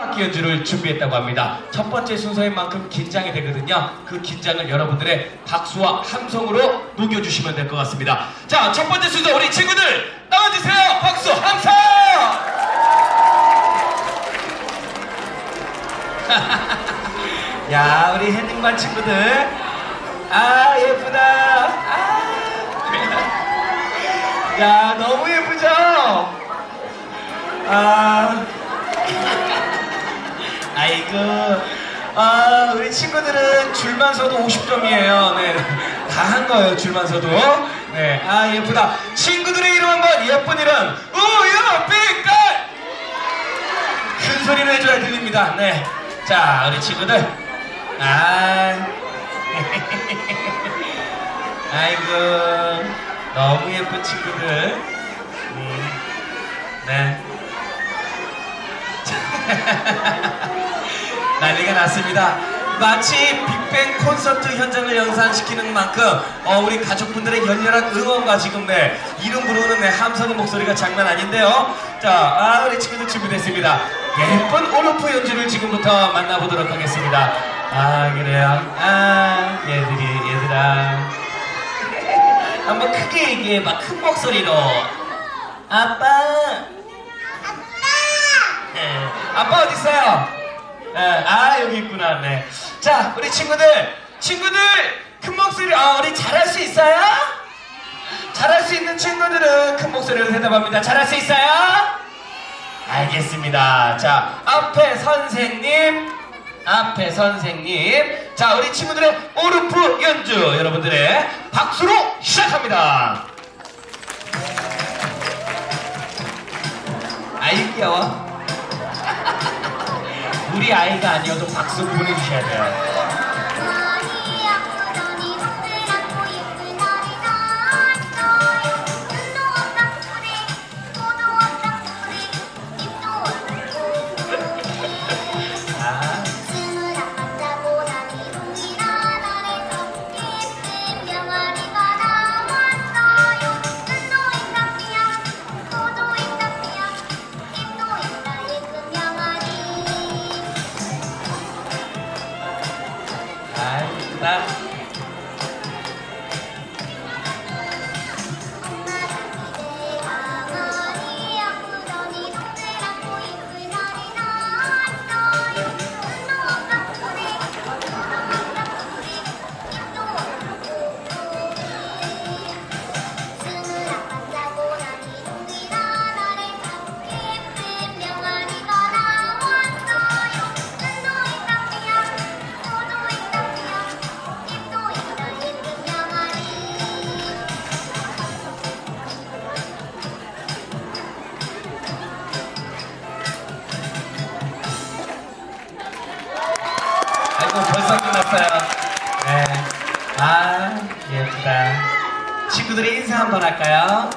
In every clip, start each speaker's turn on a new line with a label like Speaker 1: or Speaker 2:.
Speaker 1: 악기 연주를 준비했다고 합니다. 첫 번째 순서인 만큼 긴장이 되거든요. 그 긴장을 여러분들의 박수와 함성으로 녹여주시면 될 것 같습니다. 자, 첫 번째 순서 우리 친구들 나와주세요. 박수, 함성! 야, 우리 헤딩반 친구들. 아, 예쁘다. 아. 야, 너무 예쁘죠? 아. 아이고, 아, 우리 친구들은 줄만 서도 50점이에요. 네. 다 한 거예요, 줄만 서도. 네. 아, 예쁘다. 친구들의 이름 한번 예쁜 이름. 우유, 빛깔! 큰 소리를 해줘야 들립니다. 네. 자, 우리 친구들. 아. 아이고, 너무 예쁜 친구들. 음. 네. 난리가 났습니다. 마치 빅뱅 콘서트 현장을 연상시키는 만큼 어, 우리 가족분들의 열렬한 응원과 지금 네 이름 부르는 네 함성의 목소리가 장난 아닌데요. 자, 아, 우리 친구들 준비됐습니다. 예쁜 올로프 연주를 지금부터 만나보도록 하겠습니다. 아 그래요. 아 얘들이 얘들아 한번 크게 얘기해 봐. 큰 목소리로 아빠. 네. 아빠 어디 있어요? 네. 아 여기 있구나. 네. 자 우리 친구들 친구들 큰 목소리 아 우리 잘할 수 있어요? 잘할 수 있는 친구들은 큰 목소리로 대답합니다. 잘할 수 있어요? 알겠습니다. 자 앞에 선생님 앞에 선생님 자 우리 친구들의 오르프 연주 여러분들의 박수로 시작합니다. 아이 귀여워. 우리 아이가 아니어도 박수 보내주셔야 돼요. 한번 할까요?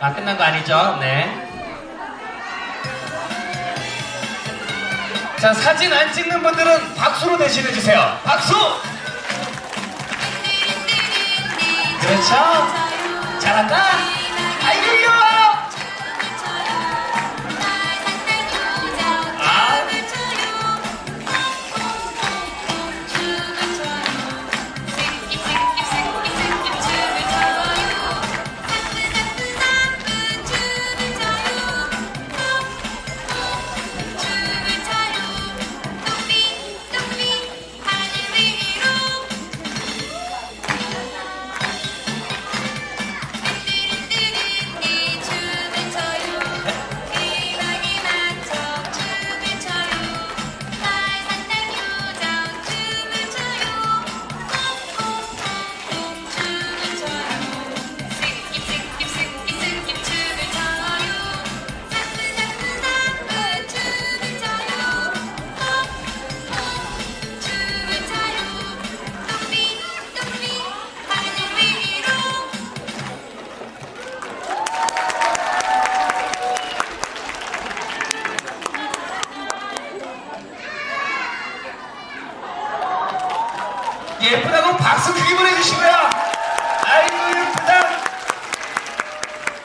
Speaker 1: 아, 끝난 거 아니죠? 네. 자, 사진 안 찍는 분들은 박수로 대신해주세요. 박수! 그렇죠? 잘한다? 박수 크게 보내주시고요. 아이고, 예쁘다.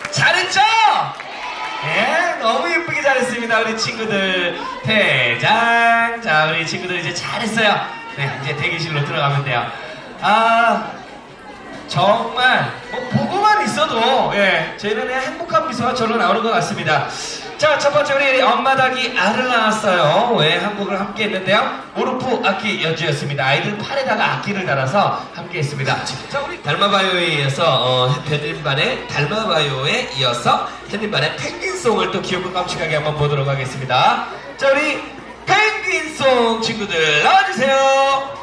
Speaker 1: 잘했죠? 예, 너무 예쁘게 잘했습니다. 우리 친구들 대장 자 우리 친구들 이제 잘했어요 네 이제 대기실로 들어가면 돼요 아 정말 뭐 보고만 있어도 예 저희는 행복한 미소가 절로 나오는 것 같습니다 자 첫 번째 우리 엄마 닭이 알을 낳았어요. 왜? 한국을 함께 했는데요. 오르프 악기 연주였습니다. 아이들 팔에다가 악기를 달아서 함께 했습니다. 자 우리 달마바요에 이어서 어, 햇님반의 달마바요에 이어서 햇님반의 펭귄송을 또 귀엽고 깜찍하게 한번 보도록 하겠습니다. 자 우리 펭귄송 친구들 나와주세요.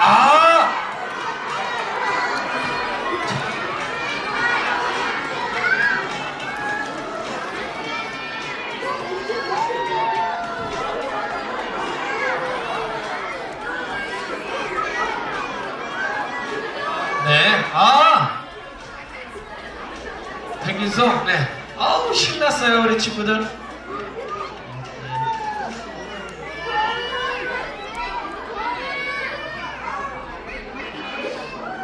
Speaker 1: 아! 네, 아! 펭귄송, 네. 아우, 친구들.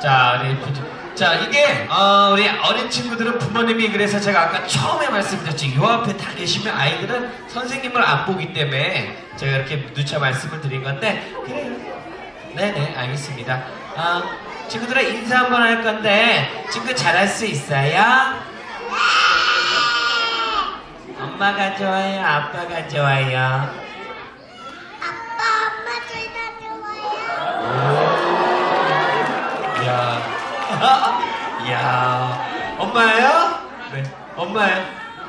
Speaker 1: 자, 우리 부- 자 이게 어, 우리 어린 친구들은 부모님이 그래서 제가 아까 처음에 말씀드렸죠. 요 앞에 다 계시면 아이들은 선생님을 안 보기 때문에 제가 이렇게 누차 말씀을 드린 건데 그래요. 네네 알겠습니다. 아 친구들아 인사 한번 할 건데 친구 잘할 수 있어요? 엄마가 좋아요, 아빠가 좋아요.
Speaker 2: 아빠, 엄마 둘 다 좋아요.
Speaker 1: 이야. 이야. 엄마예요? 네. 엄마예요.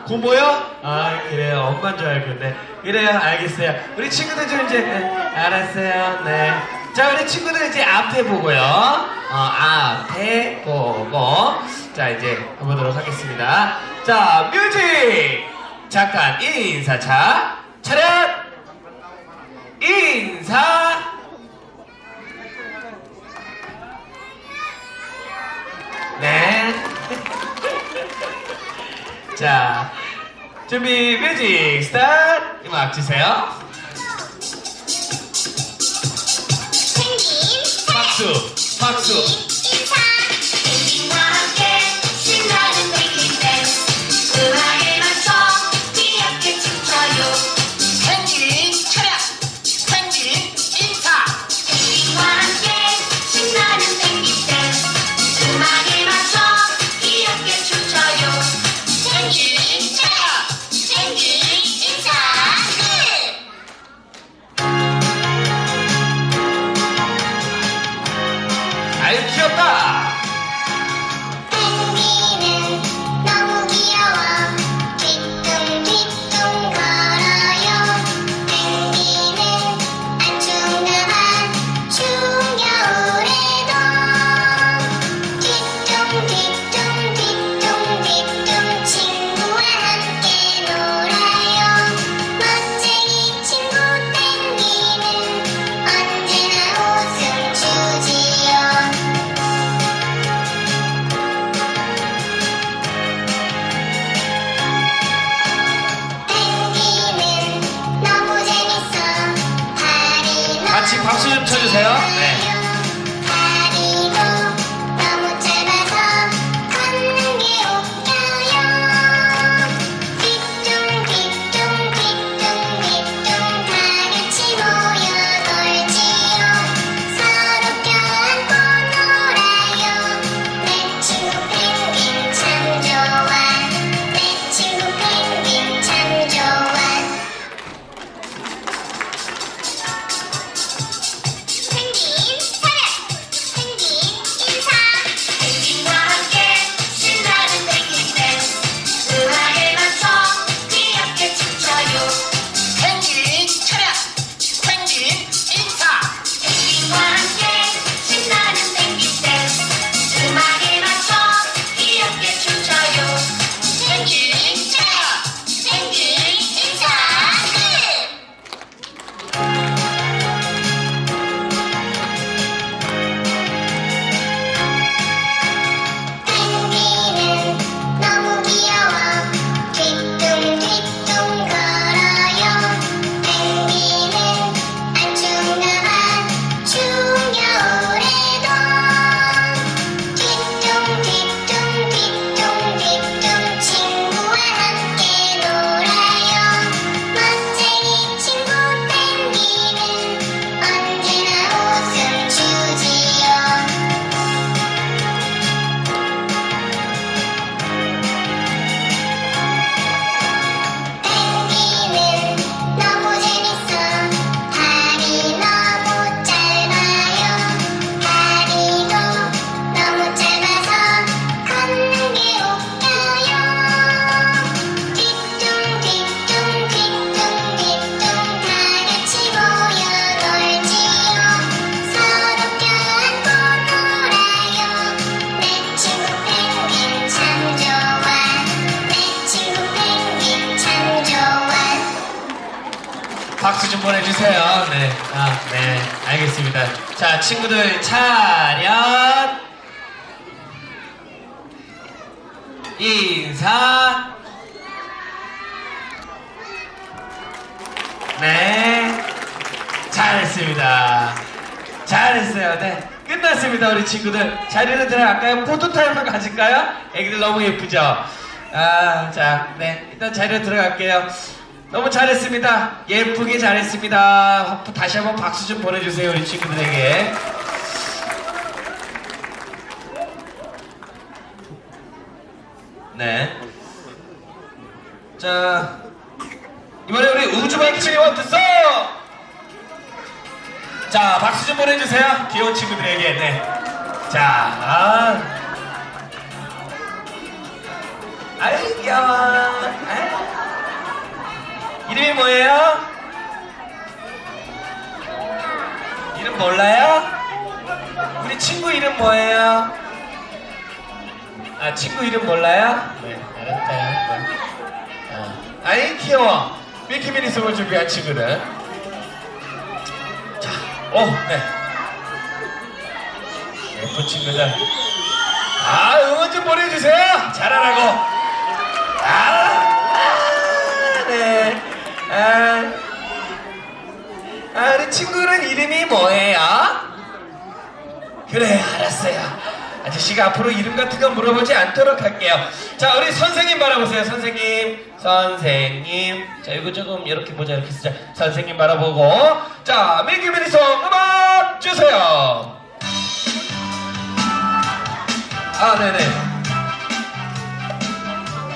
Speaker 1: 고모요? 아, 그래요. 엄마인 줄 알고, 네. 그래요. 알겠어요. 우리 친구들 좀 이제, 네. 알았어요. 네. 자, 우리 친구들 이제 앞에 보고요. 어, 앞에 보고. 자, 이제 가보도록 하겠습니다. 자, 뮤직! 잠깐, 인사 차. 차렷! 인사! 네. 자, 준비 뮤직 스타트. 음악 주세요.
Speaker 2: 펭귄,
Speaker 1: 박수, 박수. 박수 좀 보내주세요. 네. 아, 네. 알겠습니다. 자, 친구들 차렷. 인사. 네. 잘했습니다. 잘했어요. 네. 끝났습니다, 우리 친구들. 자리로 들어갈까요? 포토타임을 가질까요? 애기들 너무 예쁘죠? 아, 자, 네. 일단 자리로 들어갈게요. 너무 잘했습니다. 예쁘게 잘했습니다. 다시 한번 박수 좀 보내주세요, 우리 친구들에게. 네. 자, 이번에 우리 우주방침이 원투서! 자, 박수 좀 보내주세요. 귀여운 친구들에게. 네. 자, 아. 아이, 귀여워. 아이. 이름이 뭐예요? 이름 몰라요? 우리 친구 이름 뭐예요? 아, 친구 이름 몰라요? 네, 알았어요. 네. 어. 아이, 귀여워. 미키미니 송을 준비한 친구들. 자, 오, 네. 예쁜 친구들. 아, 응원 좀 보내주세요. 잘하라고. 아. 아, 아, 우리 친구는 이름이 뭐예요? 그래, 알았어요. 아저씨가 앞으로 이름 같은 거 물어보지 않도록 할게요. 자, 우리 선생님 바라보세요. 선생님, 선생님. 자, 이거 조금 이렇게 보자, 이렇게 쓰자. 선생님 바라보고. 자, 밀키미니송 음악 주세요. 아, 네네.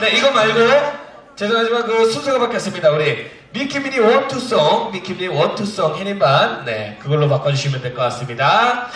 Speaker 1: 네, 이거 말고 죄송하지만 그 순서가 바뀌었습니다. 우리 미키미니 원투송, 미키미니 원투송 해님반, 네, 그걸로 바꿔주시면 될 것 같습니다.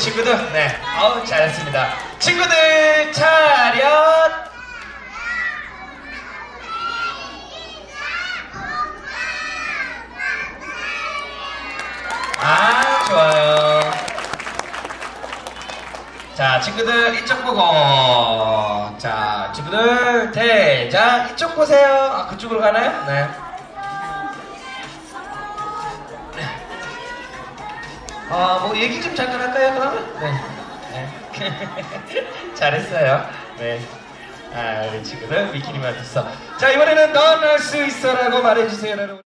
Speaker 1: 친구들. 네. 아우, 잘했습니다. 친구들 차렷. 아, 좋아요. 자, 친구들 이쪽 보고. 자, 친구들 대자 이쪽 보세요. 아, 그쪽으로 가나요? 네. 아, 뭐 얘기 좀 잠깐 할까요, 그러면? 네. 네. 잘했어요. 네. 아, 우리 친구들 미키니 마트서. 자, 이번에는 넌 할 수 있어라고 말해주세요, 여러분.